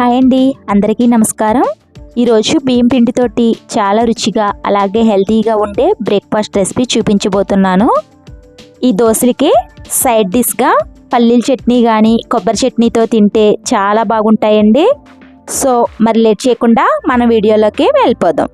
Hi అండి అందరికీ నమస్కారం. ఈరోజు బియ్యం పిండితోటి చాలా రుచిగా అలాగే హెల్తీగా ఉండే బ్రేక్ఫాస్ట్ రెసిపీ చూపించబోతున్నాను. ఈ దోశలకి సైడ్ డిష్గా పల్లీల చట్నీ కానీ కొబ్బరి చట్నీతో తింటే చాలా బాగుంటాయండి. సో మరి లేట్ చేయకుండా మన వీడియోలోకి వెళ్ళిపోదాం.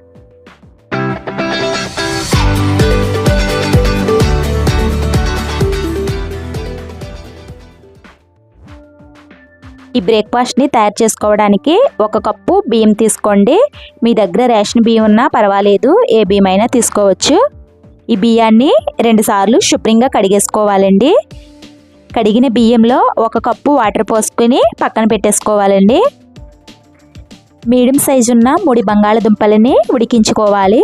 ఈ బ్రేక్ఫాస్ట్ని తయారు చేసుకోవడానికి ఒక కప్పు బియ్యం తీసుకోండి. మీ దగ్గర రేషన్ బియ్యం ఉన్నా పర్వాలేదు ఏ బియ్యం అయినా తీసుకోవచ్చు. ఈ బియ్యాన్ని రెండుసార్లు శుభ్రంగా కడిగేసుకోవాలండి. కడిగిన బియ్యంలో ఒక కప్పు వాటర్ పోసుకొని పక్కన పెట్టేసుకోవాలండి. మీడియం సైజు ఉన్న మూడు బంగాళదుంపలని ఉడికించుకోవాలి.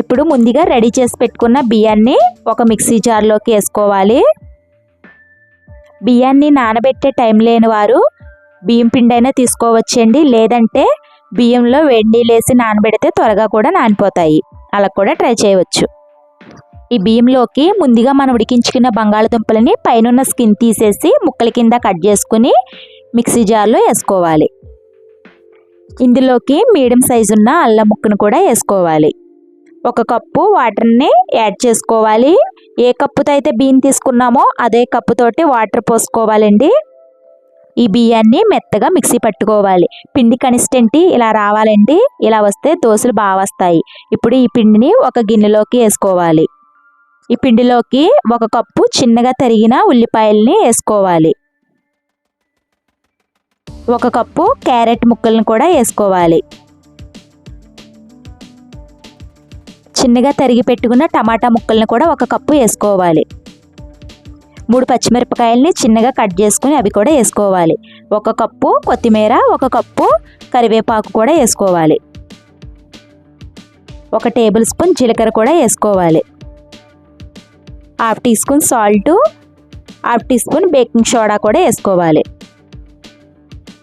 ఇప్పుడు ముందుగా రెడీ చేసి పెట్టుకున్న బియ్యాన్ని ఒక మిక్సీ జార్లోకి వేసుకోవాలి. బియ్యాన్ని నానబెట్టే టైం లేని వారు బియ్యం పిండి అయినా తీసుకోవచ్చండి. లేదంటే బియ్యంలో వేడి నీళ్ళు నానబెడితే త్వరగా కూడా నానిపోతాయి. అలా కూడా ట్రై చేయవచ్చు. ఈ బియ్యంలోకి ముందుగా మనం ఉడికించుకున్న బంగాళదుంపలని పైన స్కిన్ తీసేసి ముక్కల కింద కట్ చేసుకుని మిక్సీ జార్లో వేసుకోవాలి. ఇందులోకి మీడియం సైజు ఉన్న అల్లం ముక్కను కూడా వేసుకోవాలి. ఒక కప్పు వాటర్ని యాడ్ చేసుకోవాలి. ఏ కప్పుతో అయితే బియ్యం తీసుకున్నామో అదే కప్పుతోటి వాటర్ పోసుకోవాలండి. ఈ బియ్యాన్ని మెత్తగా మిక్సీ పట్టుకోవాలి. పిండి కన్సిస్టెంటీ ఇలా రావాలండి. ఇలా వస్తే దోశలు బాగా వస్తాయి. ఇప్పుడు ఈ పిండిని ఒక గిన్నెలోకి వేసుకోవాలి. ఈ పిండిలోకి ఒక కప్పు చిన్నగా తరిగిన ఉల్లిపాయల్ని వేసుకోవాలి. ఒక కప్పు క్యారెట్ ముక్కలను కూడా వేసుకోవాలి. చిన్నగా తరిగి పెట్టుకున్న టమాటా ముక్కల్ని కూడా ఒక కప్పు వేసుకోవాలి. మూడు పచ్చిమిరపకాయలని చిన్నగా కట్ చేసుకుని అవి కూడా వేసుకోవాలి. ఒక కప్పు కొత్తిమీర ఒక కప్పు కరివేపాకు కూడా వేసుకోవాలి. ఒక టేబుల్ స్పూన్ జీలకర్ర కూడా వేసుకోవాలి. Half teaspoon salt half teaspoon baking soda కూడా వేసుకోవాలి.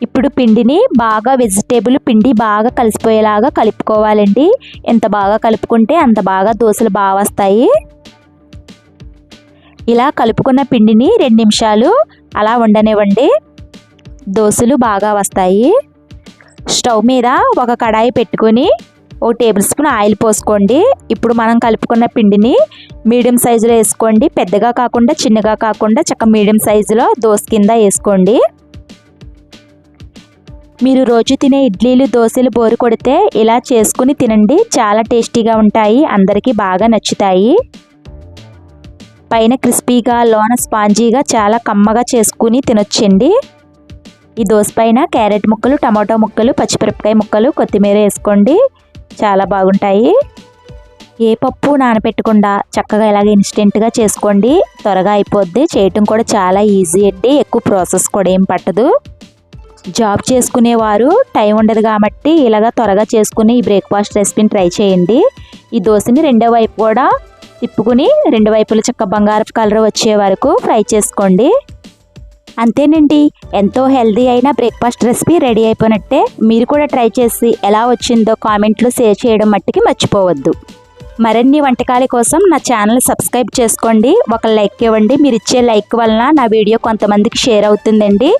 ఇప్పుడు పిండిని బాగా వెజిటేబుల్ పిండి బాగా కలిసిపోయేలాగా కలుపుకోవాలండి. ఎంత బాగా కలుపుకుంటే అంత బాగా దోశలు బాగా వస్తాయి. ఇలా కలుపుకున్న పిండిని రెండు నిమిషాలు అలా ఉండనివ్వండి. దోశలు బాగా వస్తాయి. స్టవ్ మీద ఒక కడాయి పెట్టుకొని ఒక టేబుల్ స్పూన్ ఆయిల్ పోసుకోండి. ఇప్పుడు మనం కలుపుకున్న పిండిని మీడియం సైజులో వేసుకోండి. పెద్దగా కాకుండా చిన్నగా కాకుండా చక్క మీడియం సైజులో దోశ కింద వేసుకోండి. మీరు రోజు తినే ఇడ్లీలు దోశలు బోరు కొడితే ఇలా చేసుకుని తినండి. చాలా టేస్టీగా ఉంటాయి. అందరికీ బాగా నచ్చుతాయి. పైన క్రిస్పీగా లోన స్పాంజీగా చాలా కమ్మగా చేసుకుని తినొచ్చండి. ఈ దోశ పైన క్యారెట్ ముక్కలు టమాటో ముక్కలు పచ్చిమిరపకాయ ముక్కలు కొత్తిమీర వేసుకోండి. చాలా బాగుంటాయి. ఏ పప్పు నానపెట్టకుండా చక్కగా ఇలాగ ఇన్స్టెంట్గా చేసుకోండి. త్వరగా అయిపోద్ది. చేయటం కూడా చాలా ఈజీ అండి. ఎక్కువ ప్రాసెస్ కూడా ఏం పట్టదు. జాబ్ చేసుకునేవారు టైం ఉండదు కాబట్టి ఇలాగ త్వరగా చేసుకుని ఈ బ్రేక్ఫాస్ట్ రెసిపీని ట్రై చేయండి. ఈ దోశని రెండో వైపు కూడా తిప్పుకుని రెండు వైపుల చక్క బంగారపు కలర్ వచ్చే వరకు ఫ్రై చేసుకోండి. అంతేనండి ఎంతో హెల్దీ అయిన బ్రేక్ఫాస్ట్ రెసిపీ రెడీ అయిపోయినట్టే మీరు కూడా ట్రై చేసి ఎలా వచ్చిందో కామెంట్లో షేర్ చేయడం మట్టికి మర్చిపోవద్దు. మరిన్ని వంటకాల కోసం నా ఛానల్ సబ్స్క్రైబ్ చేసుకోండి. ఒక లైక్ ఇవ్వండి. మీరు ఇచ్చే లైక్ వలన నా వీడియో కొంతమందికి షేర్ అవుతుందండి.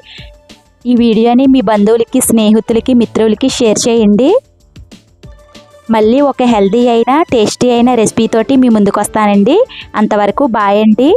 ఈ వీడియోని మీ బంధువులకి స్నేహితులకి మిత్రులకి షేర్ చేయండి. మళ్ళీ ఒక హెల్దీ అయిన టేస్టీ అయిన రెసిపీతోటి మీ ముందుకు వస్తానండి అంతవరకు బాయ్ అండి.